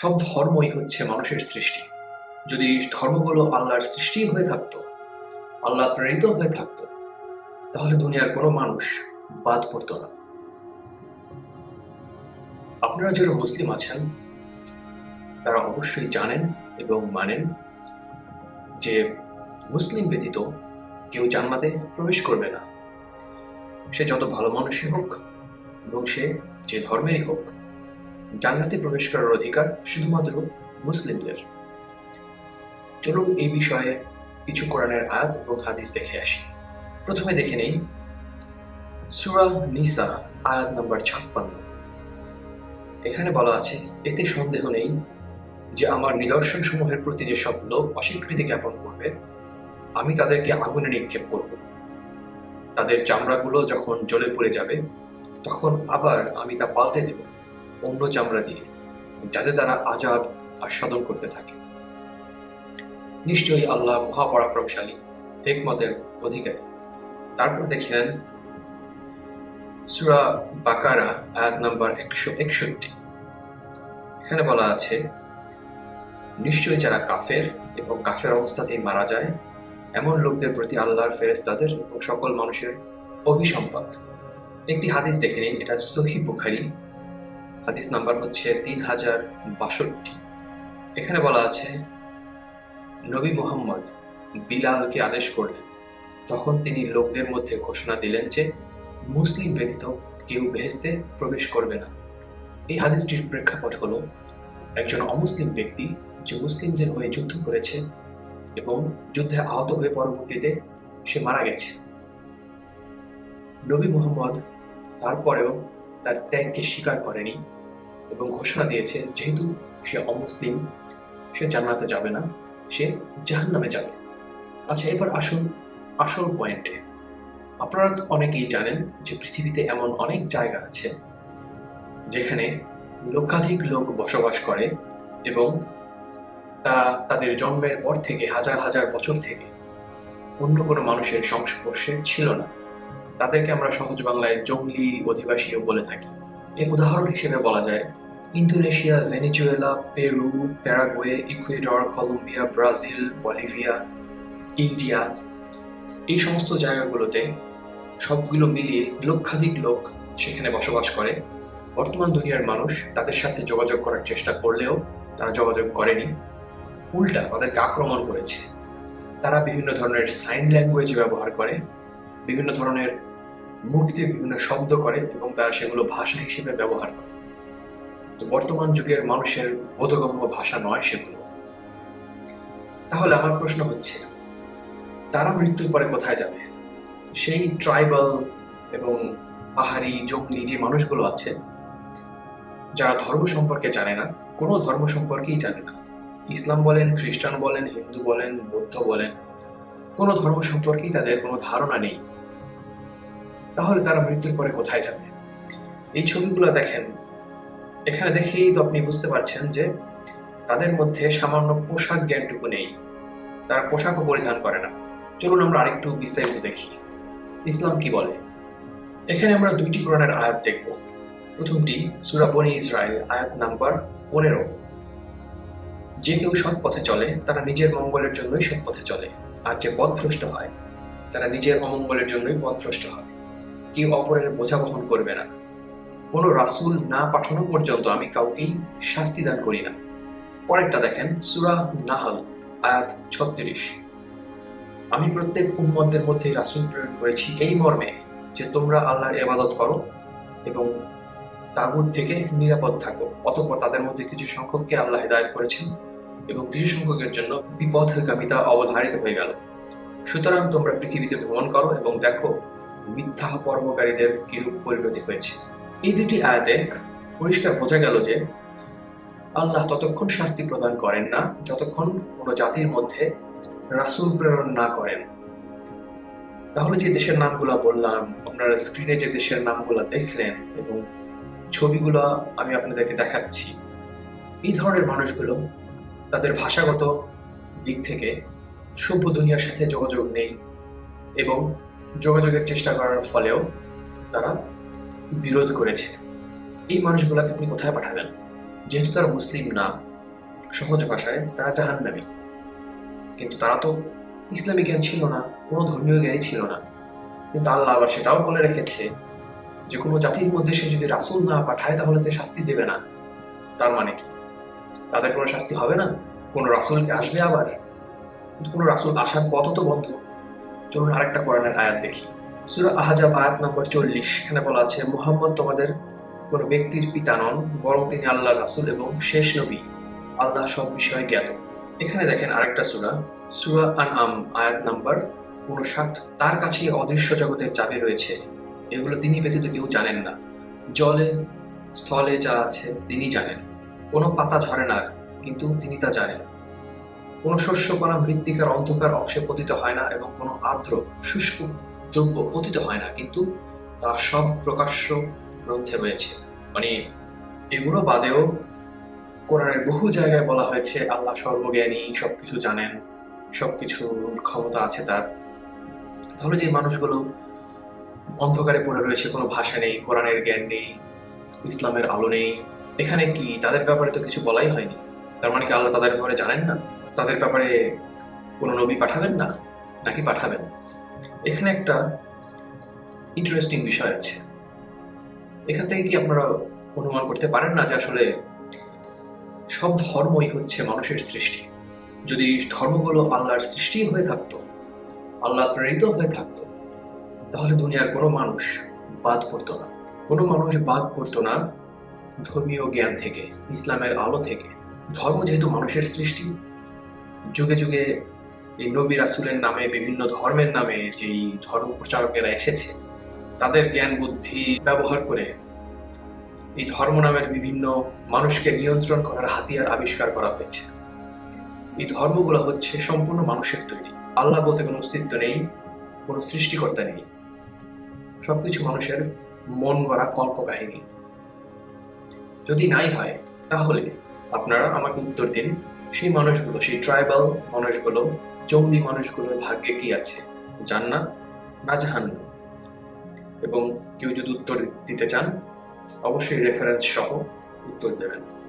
সব ধর্মই হচ্ছে মানুষের সৃষ্টি। যদি ধর্মগুলো আল্লাহর সৃষ্টি হয়ে থাকতো, আল্লাহ প্রেরিত হয়ে থাকতো, তাহলে দুনিয়ার কোনো মানুষ বাদ পড়তো না। আপনারা যারা মুসলিম আছেন, তারা অবশ্যই জানেন এবং মানেন যে মুসলিম ব্যতীত কেউ জান্নাতে প্রবেশ করবে না। সে যত ভালো মানুষই হোক এবং সে যে ধর্মেরই হোক জান্নাতে প্রবেশ করার অধিকার শুধুমাত্র মুসলিমদের। চলুন এই বিষয়ে কিছু কোরআনের আয়াত এবং হাদিস দেখে আসি। প্রথমে দেখে নেই, সুরা নিসা, আয়াত নাম্বার ছাপ্পান্ন। এখানে বলা আছে, এতে সন্দেহ নেই যে আমার নিদর্শন সমূহের প্রতি যে সব লোক অস্বীকৃতি জ্ঞাপন করবে, আমি তাদেরকে আগুনে নিক্ষেপ করব। তাদের চামড়াগুলো যখন জ্বলে পড়ে যাবে, তখন আবার আমি তা পাল্টে দেব। অন্য চামড়া দিয়ে, যাতে তারা আজাব আস্বাদন করতে থাকে। নিশ্চয়ই আল্লাহ মহাপরাক্রমশালী, হেকমতের অধিকারী। তারপর দেখলেন, সুরা বাকারা, আয়াত নাম্বার একশো একষট্টি। এখানে বলা আছে, নিশ্চয়ই যারা কাফের এবং কাফের অবস্থাতেই মারা যায়, এমন লোকদের প্রতি আল্লাহর ফেরেস্তাদের এবং সকল মানুষের অভিসম্পাদ একটি হাদিস দেখে নিন, এটা সহি বুখারি। হাদিস নাম্বার হচ্ছে তিন হাজার বাষট্টি। এখানে বলা আছে, নবী মোহাম্মদ বিলালকে আদেশ করলেন। তখন তিনি লোকদের মধ্যে ঘোষণা দিলেন যে, মুসলিম ব্যতীত কেউ বেহেস্তে প্রবেশ করবে না। এই হাদিসটির প্রেক্ষাপট হলো, একজন অমুসলিম ব্যক্তি যে মুসলিমদের হয়ে যুদ্ধ করেছে এবং যুদ্ধে আহত হয়ে পরবর্তীতে সে মারা গেছে। নবী মুহাম্মদ তারপরেও তার ত্যাগকে স্বীকার করেনি। এবং ঘোষণা দিয়েছে, যেহেতু সে অমুসলিম, সে জান্নাতে যাবে না, সে জাহান্নামে যাবে। আচ্ছা এবার আসুন আসল পয়েন্টে আপনারা তো অনেকেই জানেন যে পৃথিবীতে এমন অনেক জায়গা আছে যেখানে লক্ষাধিক লোক বসবাস করে এবং তারা তাদের জন্মের পর থেকে, হাজার হাজার বছর থেকে অন্য কোনো মানুষের সংস্পর্শে ছিল না। তাদেরকে আমরা সহজ বাংলায় জঙ্গলি অধিবাসীও বলে থাকি। এর উদাহরণ হিসেবে বলা যায় Indonesia, Venezuela, Peru, Paraguay, Ecuador, Colombia, Brazil, Bolivia, India এই সমস্ত জায়গাগুলোতে সবগুলো মিলিয়ে লক্ষাধিক লোক সেখানে বসবাস করে। বর্তমান দুনিয়ার মানুষ তাদের সাথে যোগাযোগ করার চেষ্টা করলেও তারা যোগাযোগ করেনি। উল্টা তাদেরকে আক্রমণ করেছে। তারা বিভিন্ন ধরনের সাইন ল্যাঙ্গুয়েজ ব্যবহার করে, বিভিন্ন ধরনের মুখ দিয়ে বিভিন্ন শব্দ করে এবং তারা সেগুলো ভাষা হিসেবে ব্যবহার করে। তো বর্তমান যুগের মানুষের বোধগম্য ভাষা নয় সেগুলো। তাহলে আমার প্রশ্ন হচ্ছে, তারা মৃত্যুর পরে কোথায় যাবে? সেই ট্রাইবাল এবং পাহাড়ি, জঙ্গলি যে মানুষগুলো আছে, যারা ধর্ম সম্পর্কে জানে না, কোনো ধর্ম সম্পর্কেই জানে না। ইসলাম বলেন, খ্রিস্টান বলেন, হিন্দু বলেন, বৌদ্ধ বলেন, কোনো ধর্ম সম্পর্কেই তাদের কোনো ধারণা নেই। তাহলে তারা মৃত্যুর পরে কোথায় যাবে? এই ছবিগুলো দেখেন এখানে দেখেই তো আপনি বুঝতে পারছেন যে তাদের মধ্যে সামান্য পোশাক জ্ঞানটুকু নেই। তারা পোশাকও পরিধান করে না। চলুন আমরা আরেকটু বিস্তারিত দেখি। ইসলাম কি বলে? এখানে আমরা দুইটি কোরআনের আয়াত দেখব। প্রথমটি সুরা বনি ইসরায়েল আয়াত নাম্বার পনেরো। যে কেউ সৎ পথে চলে, তারা নিজের মঙ্গলের জন্যই সৎ পথে চলে। আর যে পথভ্রষ্ট হয়, তারা নিজের অমঙ্গলের জন্যই পথভ্রষ্ট হয়। কেউ অপরের বোঝা বহন করবে না। কোনো রাসূল না পাঠানো পর্যন্ত আমি কাউকেই শাস্তি দান করি না। পরেরটা দেখেন, সুরা নাহাল, আয়াত ছত্রিশ। আমি প্রত্যেক উম্মতদের মধ্যে রাসূল প্রেরণ করেছি এই মর্মে যে তোমরা আল্লাহর এবাদত করো এবং তাগুত থেকে নিরাপদ থাকো। অতঃপর তাদের মধ্যে কিছু সংখ্যককে আল্লাহ হেদায়ত করেছেন এবং কিছু সংখ্যকের জন্য বিপথগামিতা অবধারিত হয়ে গেল। সুতরাং তোমরা পৃথিবীতে ভ্রমণ করো এবং দেখো, মিথ্যা কর্মকারীদের কিরূপ পরিণতি হয়েছে। এই দুটি আয়াতে পরিষ্কার বোঝা গেল যে আল্লাহ ততক্ষণ শাস্তি প্রদান করেন না, যতক্ষণ কোনো জাতির মধ্যে রাসূল প্রেরণ না করেন। তাহলে যে দেশের নামগুলো বললাম, আপনারা স্ক্রিনে যে দেশের নামগুলো দেখলেন এবং ছবিগুলো আমি আপনাদেরকে দেখাচ্ছি, এই ধরনের মানুষগুলো তাদের ভাষাগত দিক থেকে সভ্য দুনিয়ার সাথে যোগাযোগ নেই এবং যোগাযোগের চেষ্টা করার ফলেও তারা বিরোধ করেছে। এই মানুষগুলোকে আপনি কোথায় পাঠাবেন যেহেতু তারা মুসলিম না, সহজ ভাষায় তারা জাহান্নামী। কিন্তু তারা তো ইসলামী জ্ঞান ছিল না, কোনো ধর্মীয় জ্ঞানই ছিল না। কিন্তু আল্লাহ আবার সেটাও বলে রেখেছে যে, কোনো জাতির মধ্যে সে যদি রাসুল না পাঠায়, তাহলে সে শাস্তি দেবে না। তার মানে কি? তাদের কোনো শাস্তি হবে না? কোনো রাসুলকে আসবে আবার? কিন্তু কোনো রাসুল আসার পথ তো বন্ধ। চলুন আরেকটা কোরআনের আয়াত দেখি। সূরা আহজাব আয়াত নম্বর চল্লিশ, এখানে বলা আছে, মুহাম্মদ তোমাদের কোনো ব্যক্তির পিতা নন, বরং তিনি আল্লাহ রাসূল এবং শেষ নবী। আল্লাহ সব বিষয়ে জ্ঞাত। এখানে দেখেন আরেকটা সূরা সূরা আন আম আয়াত নাম্বার উনষাট। তার কাছে অদৃশ্য জগতের চাবি রয়েছে। এগুলো তিনি ব্যতীত কেউ জানেন না। জলে, স্থলে যা আছে তিনি জানেন। কোনো পাতা ঝরে না, কিন্তু তিনি তা জানেন। কোনো শস্য কণা মৃত্তিকার অন্ধকার অংশে পতিত হয় না এবং কোনো আর্দ্র, শুষ্ক দ্রব্য পতিত হয় না, কিন্তু তা সব প্রকাশ্য গ্রন্থে রয়েছে। মানে এগুলো বাদেও কোরআনের বহু জায়গায় বলা হয়েছে, আল্লাহ সর্বজ্ঞানী, সবকিছু জানেন সব সবকিছুর ক্ষমতা আছে তার। তাহলে যে মানুষগুলো অন্ধকারে পড়ে রয়েছে, কোনো ভাষা নেই, কোরআনের জ্ঞান নেই, ইসলামের আলো নেই, এখানে কি তাদের ব্যাপারে তো কিছু বলাই হয়নি? তার মানে কি আল্লাহ তাদের ব্যাপারে জানেন না? তাদের ব্যাপারে কোনো নবী পাঠাবেন না? নাকি পাঠাবেন? এখানে একটা ইন্টারেস্টিং বিষয় আছে। এখান থেকে কি আপনারা অনুমান করতে পারেন না যে আসলে সব ধর্মই হচ্ছে মানুষের সৃষ্টি? যদি ধর্মগুলো আল্লাহর সৃষ্টি হয়ে থাকতো, আল্লাহ প্রেরিত হয়ে থাকতো, তাহলে দুনিয়ার কোনো মানুষ বাদ পড়তো না। কোনো মানুষ বাদ পড়তো না ধর্মীয় জ্ঞান থেকে, ইসলামের আলো থেকে। ধর্ম যেহেতু মানুষের সৃষ্টি, যুগে যুগে এই নবী রাসুলের নামে, বিভিন্ন ধর্মের নামে যেই ধর্ম প্রচারকেরা এসেছে, তাদের জ্ঞান, বুদ্ধি ব্যবহার করে এই ধর্ম নামের বিভিন্ন মানুষকে নিয়ন্ত্রণ করার হাতিয়ার আবিষ্কার করা হয়েছে। এই ধর্মগুলো হচ্ছে সম্পূর্ণ মানুষের তৈরি। আল্লাহ বলতে কোনো অস্তিত্ব নেই, কোনো সৃষ্টিকর্তা নেই। সবকিছু মানুষের মন গড়া কল্পকাহিনী যদি নাই হয়, তাহলে আপনারা আমাকে উত্তর দিন। সেই মানুষগুলো, সেই ট্রাইবাল মানুষগুলো, জঙ্গলি মানুষগুলোর ভাগ্যে কি আছে? জান্নাত না জাহান্নাম? এবং কেউ যদি উত্তর দিতে চান, অবশ্যই রেফারেন্স সহ উত্তর দেবেন।